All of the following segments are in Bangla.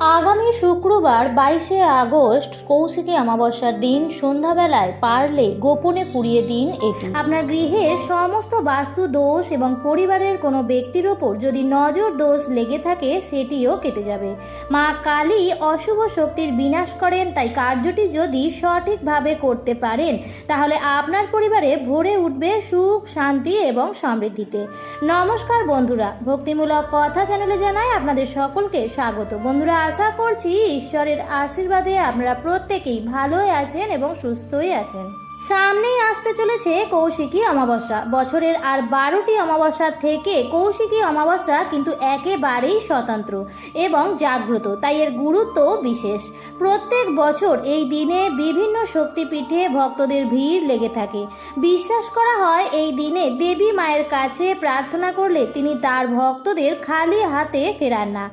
আগামী শুক্রবার বাইশে আগস্ট কৌশিকী অমাবস্যার দিন, সন্ধ্যাবেলায় পারলে গোপনে পুড়িয়ে দিন এটি। আপনার গৃহের সমস্ত বাস্তু দোষ এবং পরিবারের কোনো ব্যক্তির ওপর যদি নজর দোষ লেগে থাকে, সেটিও কেটে যাবে। মা কালী অশুভ শক্তির বিনাশ করেন, তাই কার্যটি যদি সঠিকভাবে করতে পারেন, তাহলে আপনার পরিবারে ভরে উঠবে সুখ, শান্তি এবং সমৃদ্ধিতে। নমস্কার বন্ধুরা, ভক্তিমূলক কথা চ্যানেলে জানাই আপনাদের সকলকে স্বাগত। বন্ধুরা আশা করছি ঈশ্বরের আশীর্বাদে আপনারা প্রত্যেকেই ভালোই আছেন এবং সুস্থই আছেন। সামনেই আসতে চলেছে কৌশিকী অমাবস্যা। বছরের আর বারোটি অমাবস্যা থেকে কৌশিকী অমাবস্যা কিন্তু একেবারেই স্বতন্ত্র এবং জাগ্রত, তাই এর গুরুত্ব বিশেষ। প্রত্যেক বছর এই দিনে বিভিন্ন শক্তিপীঠে ভক্তদের ভিড় লেগে থাকে। বিশ্বাস করা হয় এই দিনে দেবী মায়ের কাছে প্রার্থনা করলে তিনি তার ভক্তদের খালি হাতে ফেরান না।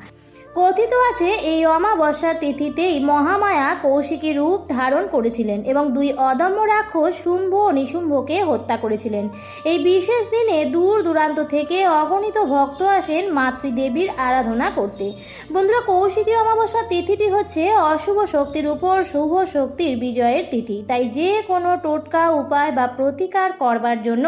কথিত আছে, এই অমাবস্যার তিথিতেই মহামায়া কৌশিকী রূপ ধারণ করেছিলেন এবং দুই অদম্য রাক্ষস শুম্ভ ও নিশুম্ভকে হত্যা করেছিলেন। এই বিশেষ দিনে দূর দূরান্ত থেকে অগণিত ভক্ত আসেন মাতৃদেবীর আরাধনা করতে। বন্ধুরা, কৌশিকী অমাবস্যার তিথিটি হচ্ছে অশুভ শক্তির উপর শুভ শক্তির বিজয়ের তিথি। তাই যে কোনো টোটকা উপায় বা প্রতিকার করবার জন্য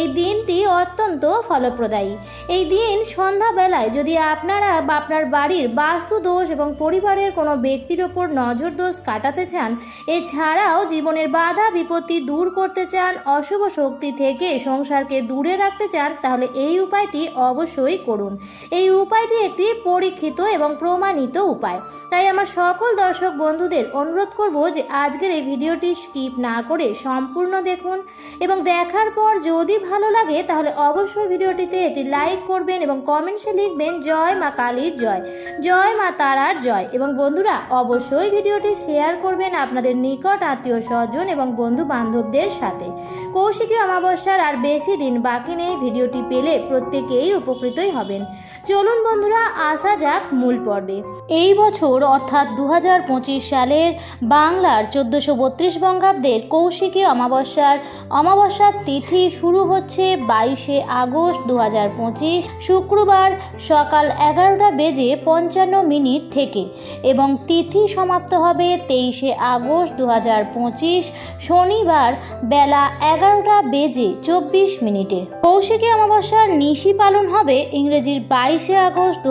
এই দিনটি অত্যন্ত ফলপ্রদায়ী। এই দিন সন্ধ্যাবেলায় যদি আপনারা বা আপনার বাড়ির বাস্তু দোষ এবং পরিবারের কোনো ব্যক্তির ওপর নজর দোষ কাটাতে চান, এছাড়াও জীবনের বাধা বিপত্তি দূর করতে চান, অশুভ শক্তি থেকে সংসারকে দূরে রাখতে চান, তাহলে এই উপায়টি অবশ্যই করুন। এই উপায়টি একটি পরীক্ষিত এবং প্রমাণিত উপায়। তাই আমার সকল দর্শক বন্ধুদের অনুরোধ করব যে আজকের এই ভিডিওটি স্কিপ না করে সম্পূর্ণ দেখুন এবং দেখার পর যদি ভালো লাগে, তাহলে অবশ্যই ভিডিওটিতে একটি লাইক করবেন এবং কমেন্টসে লিখবেন, জয় মা কালীর জয়। জয় মা তারার জয়। এবং বন্ধুরা, অবশ্যই ভিডিওটি শেয়ার করবেন আপনাদের নিকট আত্মীয় স্বজন এবং বন্ধু বান্ধবদের সাথে। কৌশিকী অমাবস্যার আর বেশি দিন বাকি নেই, ভিডিওটি পেলে প্রত্যেকেই উপকৃতই হবেন। চলুন বন্ধুরা, আসা যাক মূল পর্বে। এই বছর, অর্থাৎ দু হাজার পঁচিশ সালের বাংলার চোদ্দোশো বত্রিশ বঙ্গাব্দের কৌশিকী অমাবস্যার অমাবস্যার তিথি শুরু হচ্ছে বাইশে আগস্ট দু হাজার পঁচিশ, শুক্রবার সকাল এগারোটা বেজে পঞ্চান্ন মিনিট থেকে এবং তিথি সমাপ্ত হবে তেইশে আগস্ট দু শনিবার বেলা এগারোটা বেজে চব্বিশ মিনিটে। কৌশিকী অমাবস্যার নিশি পালন হবে ইংরেজির বাইশে আগস্ট দু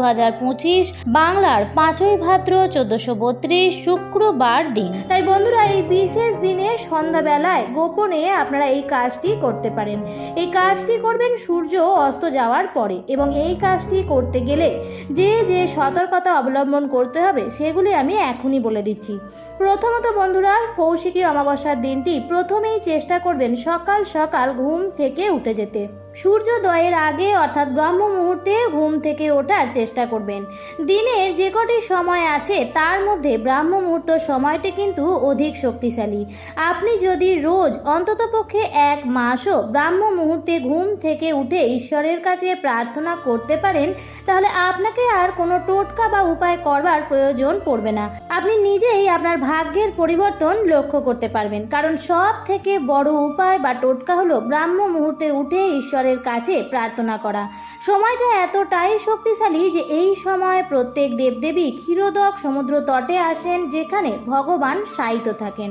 বাংলার পাঁচই ভাদ্র চোদ্দশো বত্রিশ শুক্রবার দিন। তাই বন্ধুরা, এই বিশেষ দিনে সন্ধ্যাবেলায় গোপনে আপনারা এই কাজটি করতে পারেন। এই কাজটি করবেন সূর্য অস্ত যাওয়ার পরে এবং এই কাজটি করতে গেলে যে যে সতর্কতা অবলম্বন করতে হবে, সেগুলি আমি এখনই বলে দিচ্ছি। প্রথমত বন্ধুরা, কৌশিকী অমাবস্যার দিনটি প্রথমেই চেষ্টা করবেন সকাল সকাল ঘুম থেকে উঠে যেতে। সূর্যোদয়ের আগে অর্থাৎ ব্রহ্ম মুহূর্তে ঘুম থেকে ওঠার চেষ্টা করবেন। দিনের যে কটি সময় আছে, তার মধ্যে ব্রাহ্ম মুহূর্ত সময়টি কিন্তু অধিক শক্তিশালী। আপনি যদি রোজ অন্ততপক্ষে এক মাসও ব্রাহ্ম মুহূর্তে ঘুম থেকে উঠে ঈশ্বরের কাছে প্রার্থনা করতে পারেন, তাহলে আপনাকে আর কোনো টোটকা বা উপায় করবার প্রয়োজন পড়বে না। আপনি নিজেই আপনার ভাগ্যের পরিবর্তন লক্ষ্য করতে পারবেন। কারণ সব থেকে বড় উপায় বা টোটকা হলো ব্রাহ্ম মুহূর্তে উঠে ঈশ্বরের কাছে প্রার্থনা করা। সময়টা এতটাই শক্তিশালী যে এই সময় প্রত্যেক দেবদেবী ক্ষীরোদক সমুদ্র তটে আসেন যেখানে ভগবান শায়িত থাকেন।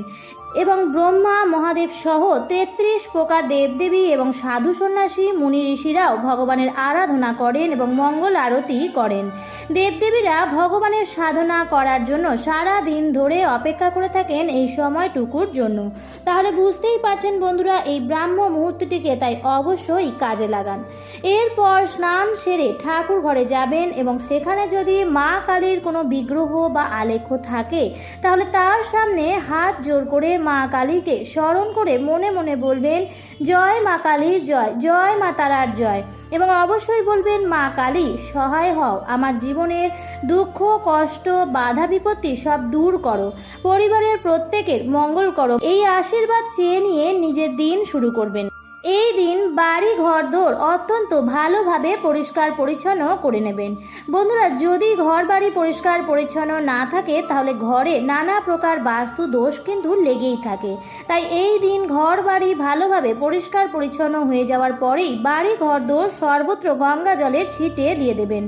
এবং ব্রহ্মা, মহাদেব সহ তেত্রিশ প্রকার দেবদেবী এবং সাধু সন্ন্যাসী, মুনি ঋষিরাও ভগবানের আরাধনা করেন এবং মঙ্গল আরতি করেন। দেবদেবীরা ভগবানের সাধনা করার জন্য সারা দিন ধরে অপেক্ষা করে থাকেন এই সময়টুকুর জন্য। তাহলে বুঝতেই পারছেন বন্ধুরা, এই ব্রাহ্ম মুহূর্তটিকে তাই অবশ্যই কাজে লাগান। এরপর স্নান সেরে ঠাকুর ঘরে যাবেন এবং সেখানে যদি মা কালীর কোনো বিগ্রহ বা আলেখ্য থাকে, তাহলে তার সামনে হাত জোর করে মা কালীকে স্মরণ করে মনে মনে বলবেন, জয় মা কালীর জয় জয় মা তারার জয়। এবং অবশ্যই বলবেন, মা কালী, সহায় হও। আমার জীবনের দুঃখ, কষ্ট, বাধা, বিপত্তি সব দূর করো। পরিবারের প্রত্যেকের মঙ্গল করো। এই আশীর্বাদ চেয়ে নিয়ে নিজের দিন শুরু করবেন। এই দিন বাড়ি ঘর দোর অত্যন্ত ভালোভাবে পরিষ্কার পরিচ্ছন্ন করে নেবেন। বন্ধুরা, যদি ঘর বাড়ি পরিষ্কার পরিচ্ছন্ন না থাকে, তাহলে ঘরে নানা প্রকার বাস্তু দোষ কিন্তু লেগেই থাকে। তাই এই দিন ঘর বাড়ি ভালোভাবে পরিষ্কার পরিচ্ছন্ন হয়ে যাওয়ার পরেই বাড়ি ঘর দোর সর্বত্র গঙ্গা জলের ছিটে দিয়ে দেবেন।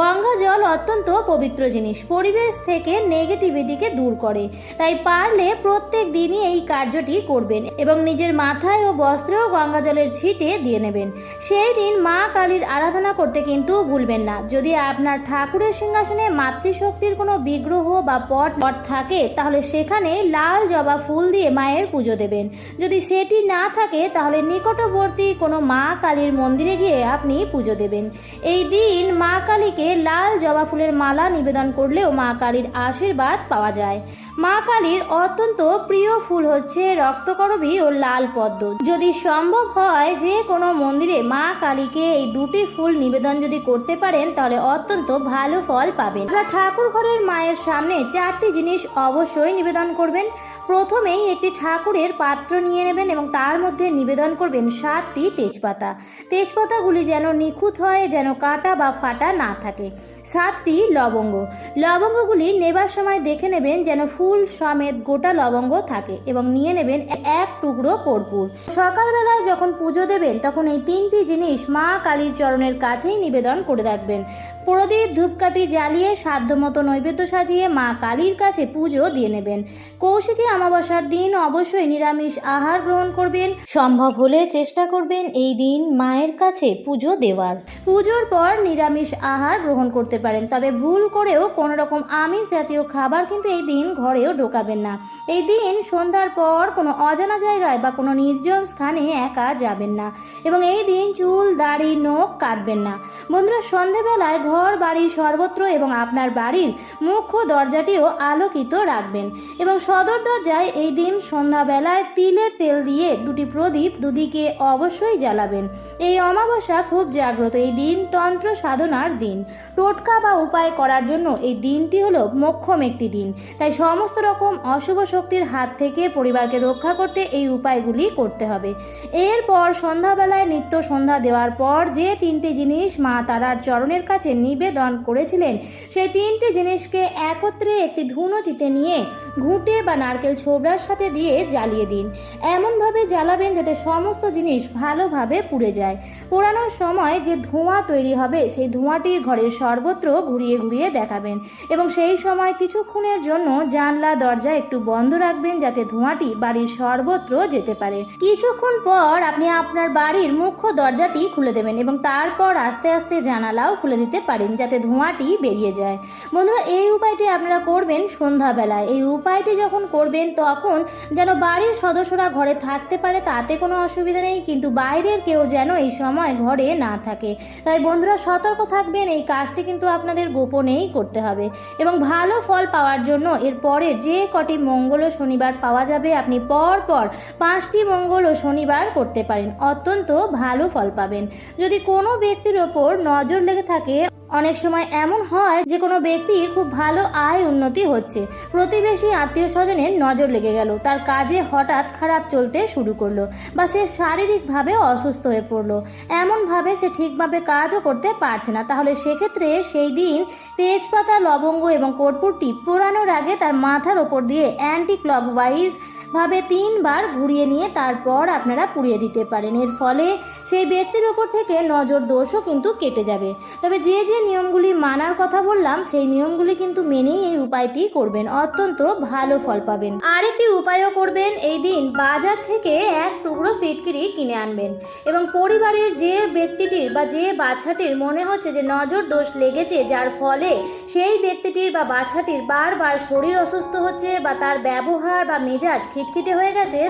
গঙ্গা জল অত্যন্ত পবিত্র জিনিস, পরিবেশ থেকে নেগেটিভিটিকে দূর করে। তাই পারলে প্রত্যেক দিনই এই কার্যটি করবেন এবং নিজের মাথায় ও বস্ত্রেও গঙ্গা জলের ছিটে দিয়ে নেবেন। সেই দিন মা কালীর আরাধনা করতে কিন্তু ভুলবেন না। যদি আপনার ঠাকুরের সিংহাসনে মাতৃশক্তির কোনো বিগ্রহ বা পট পট থাকে, তাহলে সেখানে লাল জবা ফুল দিয়ে মায়ের পুজো দেবেন। যদি সেটি না থাকে, তাহলে নিকটবর্তী কোনো মা কালীর মন্দিরে গিয়ে আপনি পুজো দেবেন। এই দিন মা কালীকে লাল জবা ফুলের মালা নিবেদন করলেও মা কালীর আশীর্বাদ পাওয়া যায়। মা কালীর অত্যন্ত প্রিয় ফুল হচ্ছে রক্তকরবী ও লাল পদ্ম। যদি সম্ভব হয় যে কোনো মন্দিরে মা কালীকে এই দুটি ফুল নিবেদন যদি করতে পারেন, তাহলে অত্যন্ত ভালো ফল পাবেন। ঠাকুর ঘরের মায়ের সামনে চারটি জিনিস অবশ্যই নিবেদন করবেন। প্রথমেই একটি ঠাকুরের পাত্র নিয়ে নেবেন এবং তার মধ্যে নিবেদন করবেন সাতটি তেজপাতা। তেজপাতাগুলি যেন নিখুঁত হয়, যেন কাটা বা ফাটা না থাকে। সাতটি লবঙ্গ। লবঙ্গগুলি নেবার সময় দেখে নেবেন যেন ফুল সমেত গোটা লবঙ্গ থাকে এবং নিয়ে নেবেন এক টুকরো কর্পূর। সকালবেলায় যখন পুজো দেবেন, তখন এই তিনটি জিনিস মা কালীর চরণের কাছেই নিবেদন করে রাখবেন। প্রদীপ ধূপকাঠি জ্বালিয়ে, সাধ্যমতো নৈবেদ্য সাজিয়ে মা কালীর কাছে পুজো দিয়ে নেবেন। কৌশিকী অমাবস্যার দিন অবশ্যই নিরামিষ আহার গ্রহণ করবেন। সম্ভব হলে চেষ্টা করবেন এই দিন মায়ের কাছে পুজো দেওয়ার। পুজোর পর নিরামিষ আহার গ্রহণ করতে পারেন। তবে ভুল করেও কোনো রকম আমিষ জাতীয় খাবার কিন্তু এই দিন ঘরেও ঢোকাবেন না। এই দিন সন্ধ্যার পর কোনো অজানা জায়গায় বা কোনো নির্জন স্থানে একা যাবেন না। এবং এই দিন চুল, দাড়ি, নখ কাটবেন না। বন্ধুরা, সন্ধেবেলায় ঘর বাড়ি সর্বত্র এবং আপনার বাড়ির মুখ্য দরজাটিও আলোকিত রাখবেন। এবং সদর দরজায় এই দিন সন্ধ্যাবেলায় তিলের তেল দিয়ে দুটি প্রদীপ দুদিকে অবশ্যই জ্বালাবেন। এই অমাবস্যা খুব জাগ্রত। এই দিন তন্ত্র সাধনার দিন। টোটকা বা উপায় করার জন্য এই দিনটি হলো মোক্ষম একটি দিন। তাই সমস্ত রকম অশুভ শক্তির হাত থেকে পরিবারকে রক্ষা করতে এই উপায়গুলি করতে হবে। এরপর সন্ধ্যাবেলায় নিত্য সন্ধ্যা দেওয়ার পর যে তিনটি জিনিস মা তারার চরণের কাছে নিবেদন করেছিলেন। সেই তিনটি জিনিসকে একত্রে একটি ধুনো চিতে নিয়ে ঘুঁটে বা নারকেল ছোবড়ার সাথে দিয়ে জ্বালিয়ে দিন। এমনভাবে জ্বালাবেন যাতে সমস্ত জিনিস ভালোভাবে পুড়ে যায়। পোড়ানোর সময় যে ধোঁয়া তৈরি হবে, সেই ধোঁয়াটি ঘরের সর্বত্র ঘুরিয়ে ঘুরিয়ে দেখাবেন এবং সেই সময় কিছুক্ষণের জন্য জানলা, দরজা একটু বন্ধ রাখবেন যাতে ধোঁয়াটি বাড়ির সর্বত্র যেতে পারে। কিছুক্ষণ পর আপনি আপনার বাড়ির মুখ্য দরজাটি খুলে দেবেন এবং তারপর আস্তে আস্তে জানালাও খুলে দিতে পারেন। যাতে ধোঁয়াটি বেরিয়ে যায়। বন্ধুরা, এই উপায়টি আপনারা করবেন সন্ধ্যাবেলায়। এই উপায়টি যখন করবেন, তখন যেন বাড়ির সদস্যরা ঘরে থাকতে পারে, তাতে কোনো অসুবিধা নেই, কিন্তু বাইরের কেউ যেন এই সময় ঘরে না থাকে। তাই বন্ধুরা, সতর্ক থাকবেন, এই কাজটি কিন্তু আপনাদের গোপনেই করতে হবে। এবং ভালো ফল পাওয়ার জন্য এর পরের যে কটি মঙ্গল ও শনিবার পাওয়া যাবে, আপনি পর পর পাঁচটি মঙ্গল ও শনিবার করতে পারেন। অত্যন্ত ভালো ফল পাবেন। যদি কোনো ব্যক্তির ওপর নজর লেগে থাকে অনেক সময় এমন হয় যে কোনো ব্যক্তির খুব ভালো আয় উন্নতি হচ্ছে। প্রতিবেশী আত্মীয় স্বজনের নজর লেগে গেল। তার কাজে হঠাৎ খারাপ চলতে শুরু করল বা সে শারীরিকভাবে অসুস্থ হয়ে পড়ল। এমনভাবে সে ঠিকভাবে কাজও করতে পারছে না। তাহলে সেক্ষেত্রে সেই দিন তেজপাতা, লবঙ্গ এবং কর্পূরটি পোড়ানোর আগে তার মাথার ওপর দিয়ে অ্যান্টি ক্লক ক্লকওয়াইজ ভাবে তিনবার ঘুরিয়ে নিয়ে তারপর আপনারা পুড়িয়ে দিতে পারেন। এর ফলে সেই ব্যক্তির ওপর থেকে নজর দোষও কিন্তু কেটে যাবে। তবে যে যে নিয়মগুলি মানার কথা বললাম, সেই নিয়মগুলি কিন্তু মেনেই এই উপায়টি করবেন। অত্যন্ত ভালো ফল পাবেন। আরেকটি উপায়ও করবেন, এই দিন বাজার থেকে এক টুকরো ফিটকিরি কিনে আনবেন এবং পরিবারের যে ব্যক্তিটির বা যে বাচ্চাটির মনে হচ্ছে যে নজর দোষ লেগেছে, যার ফলে সেই ব্যক্তিটির বা বাচ্চাটির বারবার শরীর অসুস্থ হচ্ছে বা তার ব্যবহার বা মেজাজ খিটখিটে হয়ে গেছে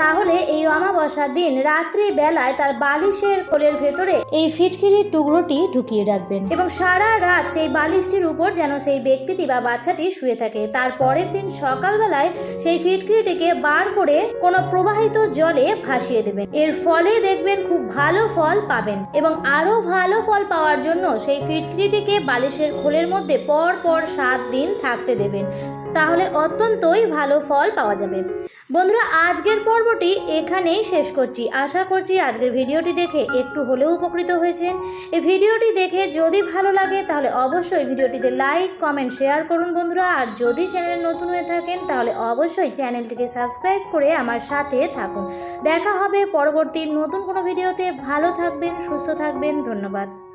তাহলে এই অমাবস্যার দিন রাত্রি বেলায় তার বালিশের কোলের ভেতরে এই ফিটকিরির টুকরোটি ঢুকিয়ে রাখবেন। এবং সারা রাত সেই বালিশটির উপর যেন সেই ব্যক্তিটি বা বাচ্চাটি শুয়ে থাকে। তার পরের দিন সকালবেলায় সেই ফিটকিরিটিকে বার করে কোনো প্রবাহিত জলে ভাসিয়ে দেবেন। এর ফলে দেখবেন খুব ভালো ফল পাবেন এবং আরও ভালো ফল পাওয়ার জন্য সেই ফিটকিরিটিকে বালিশের খোলের মধ্যে পর পর সাত দিন থাকতে দেবেন। তাহলে অত্যন্তই ভালো ফল পাওয়া যাবে। বন্ধুরা, আজকের পর্বটি এখানেই শেষ করছি। আশা করছি আজকের ভিডিওটি দেখে একটু হলেও উপকৃত হয়েছেন। এই ভিডিওটি দেখে যদি ভালো লাগে, তাহলে অবশ্যই ভিডিওটিতে লাইক, কমেন্ট, শেয়ার করুন বন্ধুরা। আর যদি চ্যানেলে নতুন হয়ে থাকেন, তাহলে অবশ্যই চ্যানেলটিকে সাবস্ক্রাইব করে আমার সাথে থাকুন। দেখা হবে পরবর্তী নতুন কোনো ভিডিওতে। ভালো থাকবেন, সুস্থ থাকবেন। ধন্যবাদ।